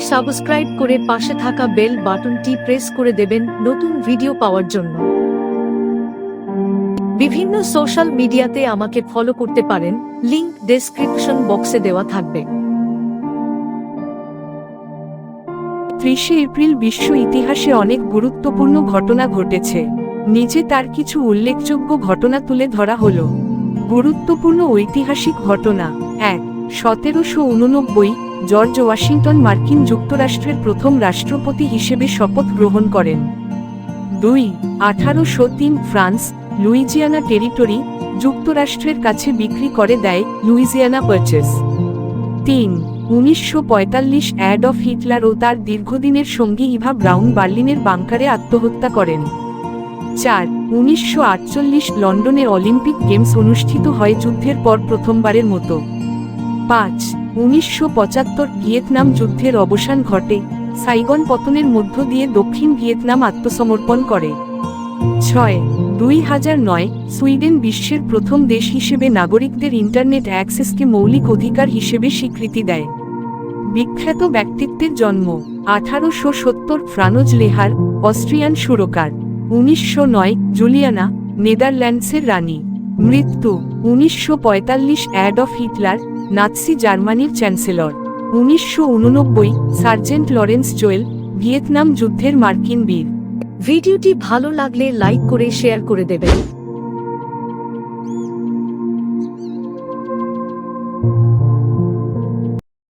Subscribe করে পাশে থাকা বেল বাটনটি প্রেস করে দেবেন নতুন ভিডিও পাওয়ার জন্য। বিভিন্ন সোশ্যাল মিডিয়াতে আমাকে ফলো করতে পারেন, লিংক ডেসক্রিপশন বক্সে দেওয়া থাকবে। ত্রিশে এপ্রিল বিশ্ব ইতিহাসে অনেক গুরুত্বপূর্ণ ঘটনা ঘটেছে। নিচে তার কিছু উল্লেখযোগ্য ঘটনা তুলে ধরা হল। গুরুত্বপূর্ণ ঐতিহাসিক ঘটনা, এক, সতেরোশো উননব্বই জর্জ ওয়াশিংটন মার্কিন যুক্তরাষ্ট্রের প্রথম রাষ্ট্রপতি হিসেবে শপথ গ্রহণ করেন। দুই, আঠারোশো তিন, ফ্রান্স, লুইজিয়ানা টেরিটরি, যুক্তরাষ্ট্রের কাছে বিক্রি করে দেয় লুইজিয়ানা পারচেস। তিন, উনিশশো পঁয়তাল্লিশ অ্যাডলফ হিটলার ও তার দীর্ঘদিনের সঙ্গী ইভা ব্রাউন বার্লিনের বাংকারে আত্মহত্যা করেন। চার, উনিশশো আটচল্লিশ লন্ডনে অলিম্পিক গেমস অনুষ্ঠিত হয় যুদ্ধের পর প্রথমবারের মতো। পাঁচ উনিশশো পঁচাত্তর ভিয়েতনাম যুদ্ধের অবসান ঘটে। সাইগন পতনের মধ্য দিয়ে দক্ষিণ ভিয়েতনাম আত্মসমর্পণ করে। ছয়, দুই হাজার নয়, সুইডেন বিশ্বের প্রথম দেশ হিসেবে নাগরিকদের ইন্টারনেট অ্যাক্সেসকে মৌলিক অধিকার হিসেবে স্বীকৃতি দেয়। বিখ্যাত ব্যক্তিত্বের জন্ম, আঠারোশো সত্তর ফ্রানোজ লেহার, অস্ট্রিয়ান সুরকার। উনিশশো নয়, জুলিয়ানা, নেদারল্যান্ডসের রানী। মৃত্যু, উনিশশো পঁয়তাল্লিশ অ্যাডলফ হিটলার নাৎসি জার্মানির চ্যান্সেলর। উনিশশো উননব্বই, সার্জেন্ট লরেন্স জোয়েল, ভিয়েতনাম যুদ্ধের মার্কিন বীর। ভিডিওটি ভালো লাগলে লাইক করে শেয়ার করে দেবেন।